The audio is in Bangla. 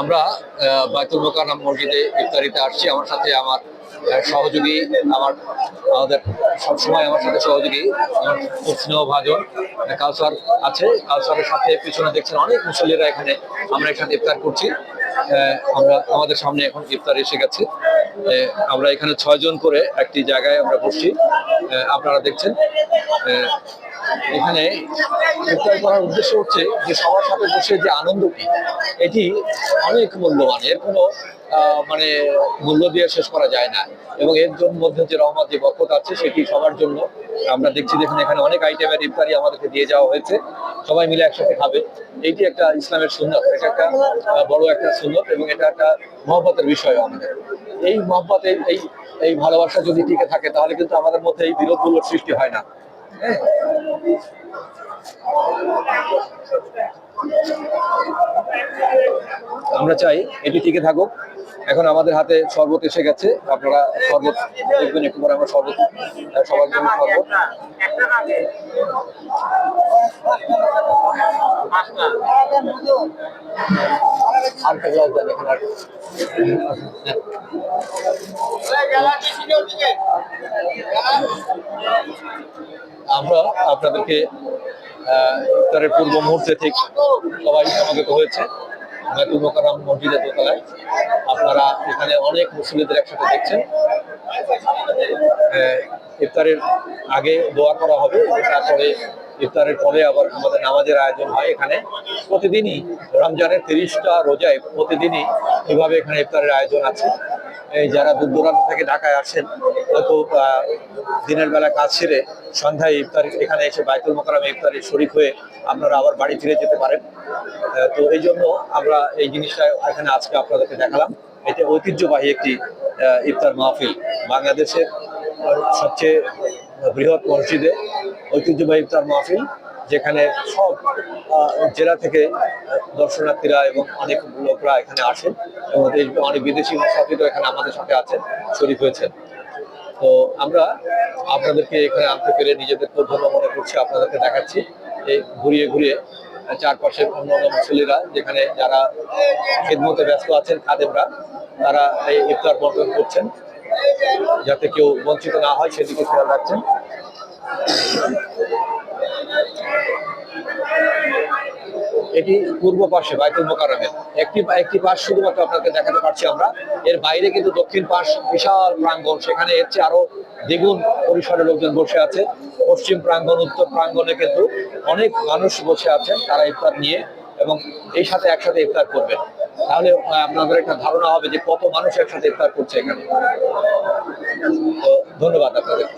আমরা বাইতুল মোকাররম মসজিদে ইফতারিতে আসছি। আমার সাথে আমার সহযোগী আমার আমাদের সবসময় আমার সাথে সহযোগী আমার স্নেহ ভাজন আহ, কাউসার আছে। কালসারের সাথে পিছনে দেখছেন অনেক মুসল্লিরা এখানে। আমরা একসাথে ইফতার করছি। আমরা আমাদের সামনে এখন ইফতার এসে গেছে। আমরা এখানে ছয়জন করে একটি জায়গায় আমরা বসছি। আপনারা দেখছেন। এখানে ইফতার করার উদ্দেশ্য হচ্ছে যে সবার সাথে বসে যে আনন্দটি এটি অনেক মূল্যবান। এর কোনো মানে মূল্য দিয়ে শেষ করা যায় না। এবং এর জন্য মধ্যে যে রহমত, যে বরকত আছে, সেটি সবার জন্য। আমরা দেখছি যেখানে এখানে অনেক আইটেমের ইফতারি আমাদেরকে দিয়ে যাওয়া হয়েছে। সবাই মিলে একসাথে খাবে। এইটি একটা ইসলামের সুন্নত। এটা একটা বড় একটা সুন্নত এবং এটা একটা মহব্বতের বিষয় আমাদের। এই মহব্বত এই এই ভালোবাসা যদি টিকে থাকে, তাহলে কিন্তু আমাদের মধ্যে এই বিরোধগুলোর সৃষ্টি হয় না। আমরা চাই এটি টিকে থাকুক। এখন আমাদের হাতে শরবত এসে গেছে। আপনারা শরবত দেখবেন, একটু পরে আমরা শরবত সবার জন্য শরবত। আর। আমরা আপনাদেরকে ইফতারের পূর্ব মুহূর্তে ঠিক সবাই সমাগত হয়েছে। মোকাররম মসজিদের দোতলায়। আপনারা এখানে অনেক মুসলিমদের একসাথে দেখছেন। ইফতারের আগে দোয়া করা হবে, তারপরে ইফতারের পরে আবার আমাদের নামাজের আয়োজন হয় এখানে। প্রতিদিনই রমজানের তিরিশটা রোজায় প্রতিদিনই এভাবে এখানে ইফতারের আয়োজন আছে। যারা দূর দূরান্ত থেকে ঢাকায় আসেন, হয়তো দিনের বেলা কাজ সেরে সন্ধ্যায় ইফতার, এখানে এসে বাইতুল মোকারমে ইফতারে শরিক হয়ে আপনারা আবার বাড়ি ফিরে যেতে পারেন। তো এই জন্য আমরা এই জিনিসটা এখানে আজকে আপনাদেরকে দেখালাম। এটা ঐতিহ্যবাহী একটি ইফতার মাহফিল। বাংলাদেশের সবচেয়ে বৃহৎ মসজিদে ঐতিহ্যবাহী ইফতার মাহফিল। যেখানে সব জেলা থেকে দর্শনার্থীরা এবং অনেক লোকরা এখানে আসেন এবং অনেক বিদেশি মুসাফিরও এখানে আমাদের সাথে আছেন, শরীফ হয়েছেন। তো আমরা আপনাদেরকে এখানে আনতে পেরে নিজেদের ধন্য মনে করছি, আপনাদেরকে দেখাচ্ছি। এই ঘুরিয়ে ঘুরিয়ে চারপাশের অন্য অন্য মুসল্লিরা যেখানে যারা খেদমতে ব্যস্ত আছেন, খাদেমরা, তারা এই ইফতার বন্টন করছেন। যাতে কেউ বঞ্চিত না হয়, সেদিকে খেয়াল রাখছেন। এটি পূর্ব পাশে বাইতুল মোকাররমের। একটি একটি পাশ শুধুমাত্র আপনাকে দেখাতে পারছি আমরা। এর বাইরে কিন্তু দক্ষিণ পাশ বিশাল প্রাঙ্গণ, সেখানে এর চেয়ে আরও দ্বিগুণ পরিসরে লোকজন বসে আছে। পশ্চিম প্রাঙ্গণ, উত্তর প্রাঙ্গণে কিন্তু অনেক মানুষ বসে আছেন, তারা ইফতার নিয়ে এবং এই সাথে একসাথে ইফতার করবেন। তাহলে আপনাদের একটা ধারণা হবে যে কত মানুষ একসাথে ইফতার করছে এখানে। তো ধন্যবাদ আপনাদের।